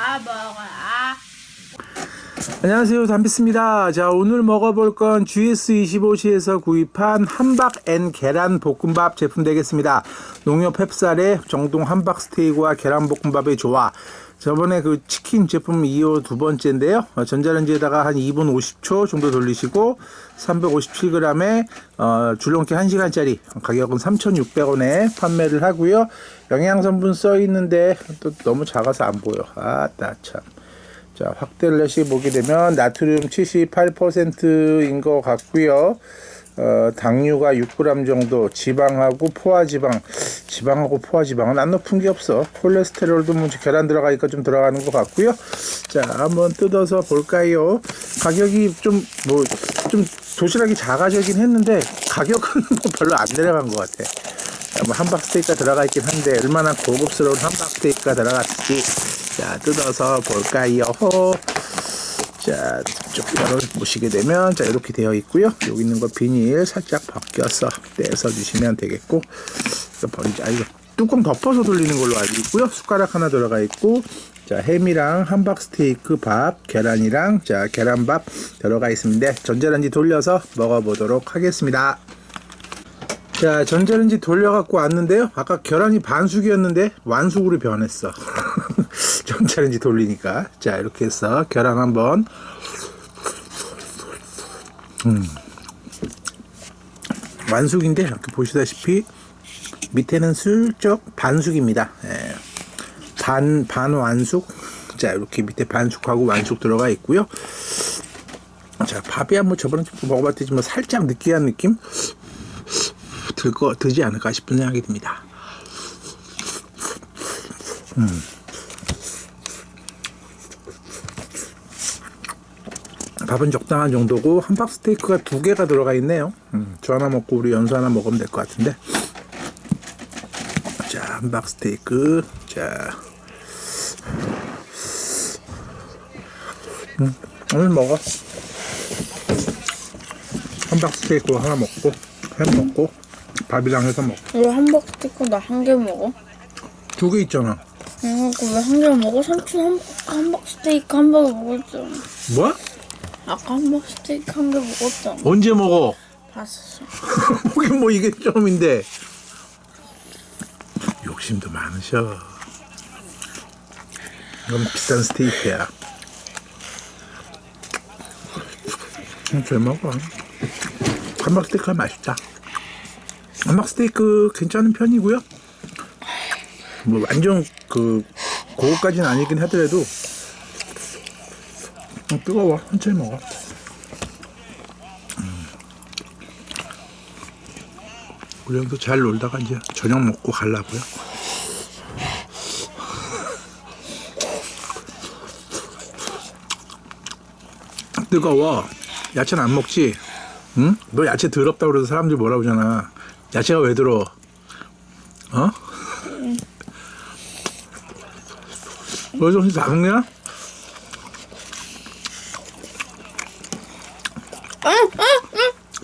아 먹어 아 안녕하세요. 담비스입니다. 자 오늘 먹어볼 건 GS25시에서 구입한 함박 앤 계란 볶음밥 제품 되겠습니다. 농협 햅쌀의 정동 함박 스테이크와 계란 볶음밥의 조화 저번에 그 치킨 제품 2호 두 번째인데요. 어, 전자레인지에다가 한 2분 50초 정도 돌리시고 357g에 어, 줄넘기 1시간짜리 가격은 3,600원에 판매를 하고요. 영양성분 써 있는데 또 너무 작아서 안 보여. 아따 참 자, 확대를 해시 보게 되면 나트륨 78%인 것 같고요. 어, 당류가 6g 정도, 지방하고 포화지방, 지방하고 포화지방은 안 높은 게 없어. 콜레스테롤도 뭐 계란 들어가니까 좀 들어가는 것 같고요. 자, 한번 뜯어서 볼까요? 가격이 좀 뭐 좀 도시락이 작아지긴 했는데 가격은 뭐 별로 안 내려간 것 같아. 자, 뭐 함박 스테이크가 들어가 있긴 한데 얼마나 고급스러운 함박 스테이크가 들어갔을지 자 뜯어서 볼까요? 자 쪽 뼈를 보시게 되면 자 이렇게 되어 있고요. 여기 있는 거 비닐 살짝 벗겨서 떼서 주시면 되겠고 버리자. 아, 이거 뚜껑 덮어서 돌리는 걸로 알고 있고요. 숟가락 하나 들어가 있고 자 햄이랑 함박 스테이크 밥 계란이랑 자 계란밥 들어가 있습니다. 전자레인지 돌려서 먹어보도록 하겠습니다. 자, 전자레인지 돌려갖고 왔는데요. 아까 계란이 반숙이었는데 완숙으로 변했어. 전자레인지 돌리니까. 자, 이렇게 해서 계란 한번. 음. 완숙인데, 이렇게 보시다시피 밑에는 슬쩍 반숙입니다. 예. 반, 반 완숙. 자, 이렇게 밑에 반숙하고 완숙 들어가 있고요. 자, 밥이 한번 저번에 좀 먹어봤더니 살짝 느끼한 느낌? 들거 들지 않을까 싶은 생각이 듭니다. 음. 밥은 적당한 정도고 함박 스테이크가 두 개가 들어가 있네요. 음, 저 하나 먹고 우리 연수 하나 먹으면 될 것 같은데. 자, 함박 스테이크. 자, 음, 오늘 먹어. 함박 스테이크 하나 먹고 햄 먹고 밥이랑 해서 먹고 왜 함박 스테이크 나 한 개 먹어? 두 개 있잖아. 응, 그왜 한 개 먹어? 삼촌 함, 함박 스테이크 한개 먹었잖아. 뭐? 아까 함박 스테이크 한 개 먹었잖아. 언제 먹어? 봤어. 그게 뭐 이게 좀인데 욕심도 많으셔. 이건 비싼 스테이크야. 음, 잘 먹어. 함박 스테이크가 맛있다. 함박 스테이크 괜찮은 편이고요. 뭐 완전 그 고급까지는 아니긴 하더라도 음, 뜨거워. 천천히 먹어. 우리 형도 잘 놀다가 이제 저녁 먹고 가려고요. 뜨거워. 야채는 안 먹지? 응? 너 야채 더럽다 그래서 사람들이 뭐라 그러잖아. 야채가 왜 들어? 어? 너 정신 다 먹냐?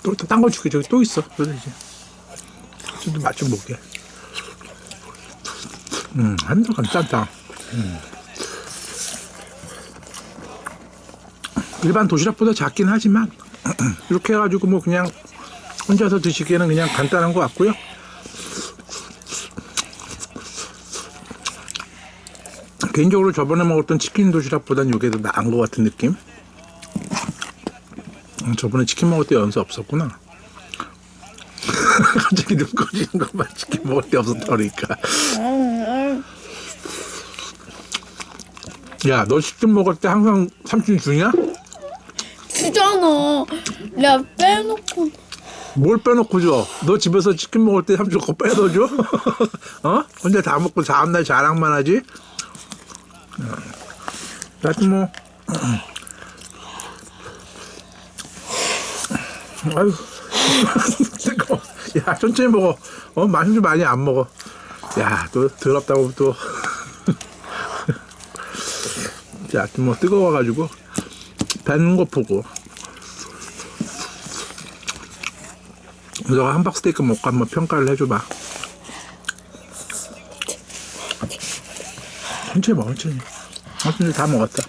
또딴거 줄게 저기 또 있어. 이제. 좀더 맛좀 볼게. 음, 한도간 짠다. 음. 일반 도시락보다 작긴 하지만 이렇게 해가지고 뭐 그냥 혼자서 드시기에는 그냥 간단한 것 같고요. 개인적으로 저번에 먹었던 치킨 도시락보다는 이게 더 나은 것 같은 느낌. 음, 저번에 치킨 먹을 때 연수 없었구나. 갑자기 눈 꺼지는 것만 치킨 먹을 때 없었다 그러니까. 야, 너 치킨 먹을 때 항상 삼촌이 주냐? 주잖아. 내가 빼놓고. 뭘 빼놓고 줘? 너 집에서 치킨 먹을 때 삼촌 그거 빼서 줘? 어? 혼자 다 먹고 다음날 자랑만 하지? 어. 하여튼 뭐. 아유. 뜨거워. 야, 천천히 먹어. 어, 맛은 좀 많이 안 먹어. 야, 또 더럽다고 또. 자, 하여튼 뭐 뜨거워가지고. 뱉는 거 보고. 너가 함박 스테이크 먹고 한번 평가를 해줘봐. 천천히 먹어, 천천히. 아, 근데 다 먹었어.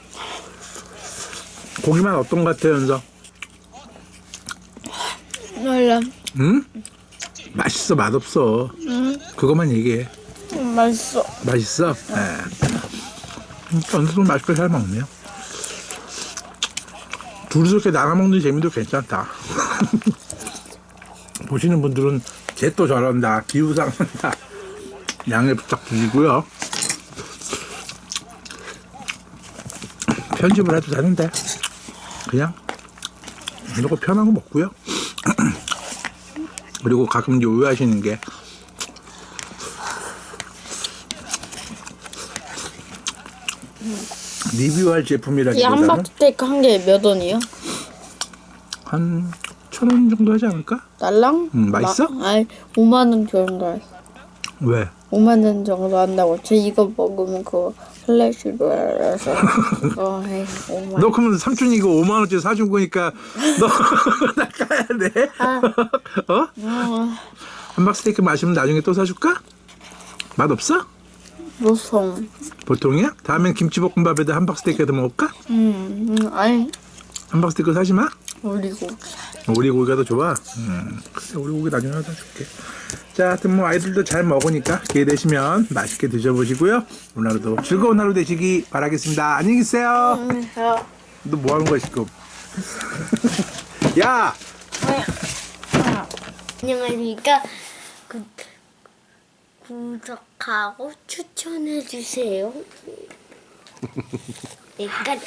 고기만 어떤 것 같아, 연서? 몰라. 응? 맛있어, 맛없어. 응. 그것만 얘기해. 음, 맛있어. 맛있어? 네. 연서도 맛있게 잘 먹네요. 둘이서 이렇게 나눠 먹는 재미도 괜찮다. 보시는 분들은 쟤 또 저런다, 기우상한다. 양해 부탁드리고요. 편집을 해도 되는데 그냥 이러고 편한 거 먹고요. 그리고 가끔 이제 오해하시는 게 리뷰할 이 제품이라기보다는 함박 스테이크 한 개에 몇 원이요? 한 천 원 정도 하지 않을까? 날랑? 음, 맛있어? 마, 아니 5만 원 정도 했어. 왜? 5만 원 정도 한다고. 저 이거 먹으면 그거 플래시로 해서 그거 해. 5만. 너 그러면 삼촌이 이거 5만 원짜리 사준 거니까 너 나가야 돼? 아. 어? 어, 함박 스테이크 마시면 나중에 또 사줄까? 맛 없어? 무서워. 보통이야? 다음엔 김치볶음밥에다 함박 스테이크에다 먹을까? 음, 음, 아니 함박 스테이크 사지 마? 그리고 오리 고기가 더 좋아. 음, 그래, 오리 고기 나중에 하다 줄게. 자, 하여튼 뭐 아이들도 잘 먹으니까 기회 되시면 맛있게 드셔보시고요. 오늘 하루도 즐거운 하루 되시기 바라겠습니다. 안녕히 계세요. 음, 너뭐 하는 거야 지금? 야, 안녕하십니까. 구, 구독하고 추천해주세요. 약간